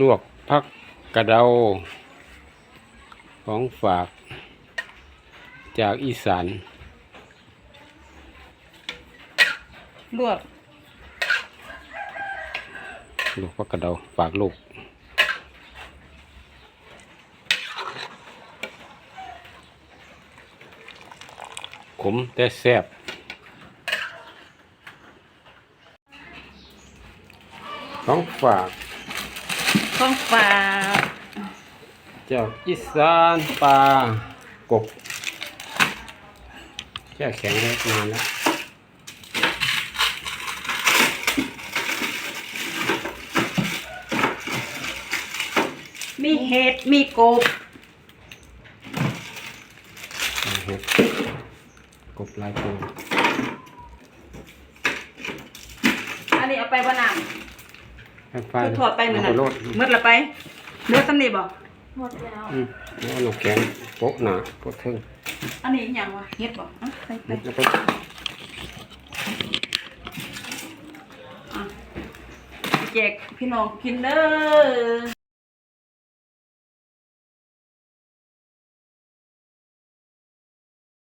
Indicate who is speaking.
Speaker 1: ลวกพักกระเดา ของฝากจากอีสาน
Speaker 2: ลวก
Speaker 1: ลวกพักกระเดาฝากลูกขมแต่แซ่บของฝาก
Speaker 2: ของฝา
Speaker 1: จากอีสานปลากบแช่แข็งไว้นานแล้ว
Speaker 2: มีเห็ด มีกบ
Speaker 1: เห็ดกบลายตัว
Speaker 2: อันนี้เอาไปบ่น้
Speaker 1: แค่ ไฟำ
Speaker 2: คือถอดไปเหมือน
Speaker 1: เอา
Speaker 2: นั้น
Speaker 1: โลด
Speaker 2: หมืดละไปเหลือสำนีบ่
Speaker 3: หมดแล้ว
Speaker 1: อืมแล้วเอาน้ำแข็งโปะหนาโปะทึ่ง
Speaker 2: อันนี้อิหยังวะเห็ดบ่อะไปไป
Speaker 1: แล้วก็
Speaker 2: อะแจกพี่น้องกินเด้อ